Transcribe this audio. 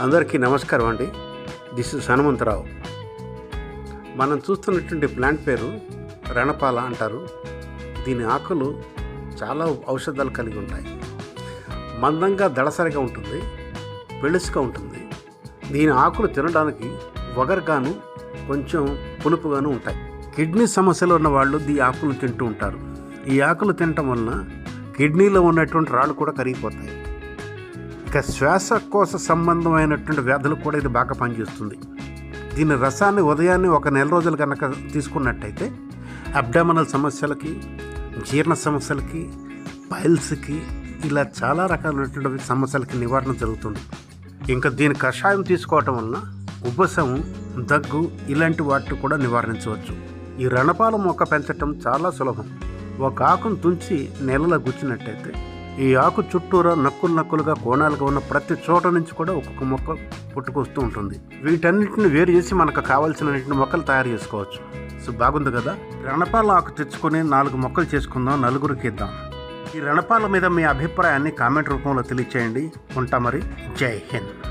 అందరికీ నమస్కారం అండి. This is Hanumantharao. మనం చూస్తున్నటువంటి ప్లాంట్ పేరు రణపాల అంటారు. దీని ఆకులు చాలా ఔషధాలు కలిగి ఉంటాయి. మందంగా దళసరిగా ఉంటుంది. పెళుసుగా ఉంటుంది. దీని ఆకులు తినడానికి వగరుగాను కొంచెం పులుపుగాను ఉంటాయి. కిడ్నీ సమస్యలు ఉన్న వాళ్ళు ఈ ఆకులు తింటూ ఉంటారు. ఈ ఆకులు తినటం వలన కిడ్నీలో ఉన్నటువంటి రాళ్ళు కూడా కరిగిపోతాయి. ఇక శ్వాసకోశ సంబంధమైనటువంటి వ్యాధులు కూడా ఇది బాగా పనిచేస్తుంది. దీని రసాన్ని ఉదయాన్నే ఒక నెల రోజులు కనుక తీసుకున్నట్టయితే అబ్డామినల్ సమస్యలకి జీర్ణ సమస్యలకి పైల్స్కి ఇలా చాలా రకాలైనటువంటి సమస్యలకి నివారణ జరుగుతుంది. ఇంకా దీని కషాయం తీసుకోవటం వలన ఉబ్బసం దగ్గు ఇలాంటి వాటిని కూడా నివారించవచ్చు. ఈ రణపాల మొక్క పెంచటం చాలా సులభం. ఒక ఆకును తుంచి నెలలో గుచ్చినట్టయితే ఈ ఆకు చుట్టూరా నక్కులు నక్కులుగా కోణాలుగా ఉన్న ప్రతి చోట నుంచి కూడా ఒక్కొక్క మొక్క పుట్టుకొస్తూ ఉంటుంది. వీటన్నిటిని వేరు చేసి మనకు కావాల్సిన మొక్కలు తయారు చేసుకోవచ్చు. సో బాగుంది కదా? రణపాల ఆకు తెచ్చుకొని నాలుగు మొక్కలు చేసుకుందాం నలుగురికి ఇద్దాం. ఈ రణపాల మీద మీ అభిప్రాయాన్ని కామెంట్ రూపంలో తెలియచేయండి. ఉంటా మరి. జై హింద్.